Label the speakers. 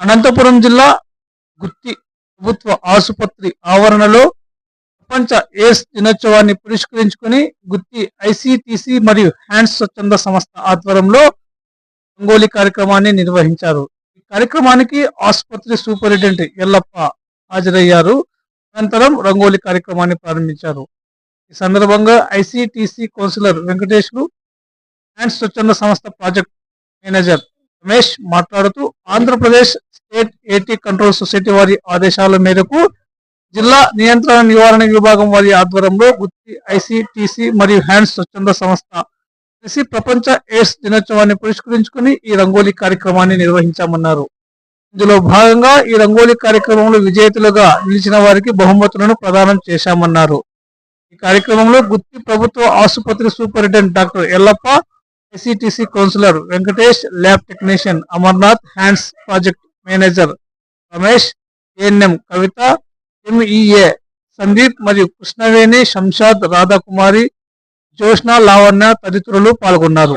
Speaker 1: అనంతపురం జిల్లా గుత్తి ప్రభుత్వ ఆసుపత్రి ఆవరణలో ప్రపంచ ఎయిడ్స్ దినోత్సవాన్ని పురస్కరించుకుని గుత్తి ఐసిటిసి మరియు హ్యాండ్స్ స్వచ్ఛంద సంస్థ ఆధ్వర్యంలో రంగోలీ కార్యక్రమాన్ని నిర్వహించారు. ఈ కార్యక్రమానికి ఆసుపత్రి సూపరింటెండెంట్ ఎల్లప్ప హాజరయ్యారు. అనంతరం రంగోలీ కార్యక్రమాన్ని ప్రారంభించారు. ఈ సందర్భంగా ఐసిటిసి కౌన్సిలర్ వెంకటేష్లు హ్యాండ్స్ స్వచ్ఛంద సంస్థ ప్రాజెక్ట్ మేనేజర్ రమేష్ మాట్లాడుతూ Andhra Pradesh state AT control society వారి ఆదేశాల మేరకు జిల్లా నియంత్రణ నివారణ విభాగం వారి ఆధ్వర్యంలో గుత్తి ఐసిటిసి మరియు హ్యాండ్స్ స్వచ్ఛంద సంస్థ కలిసి ప్రపంచ ఎయిడ్స్ దినోత్సవాన్ని పురస్కరించుకుని ఈ రంగోలీ కార్యక్రమాన్ని నిర్వహించామన్నారు. ఇందులో భాగంగా ఈ రంగోలీ కార్యక్రమంలో విజేతలుగా నిలిచిన వారికి బహుమతులను ప్రదానం చేశామన్నారు. ఈ కార్యక్రమంలో గుత్తి ప్రభుత్వ ఆసుపత్రి superintendent doctor Yellappa ICTC counsellor Venkatesh lab technician Amarnath hands project manager Ramesh ANM Kavitha MEA Sandeep మరియు కృష్ణవేణి శంషాద్ రాధాకుమారి జోష్న లావణ్య తదితరులు పాల్గొన్నారు.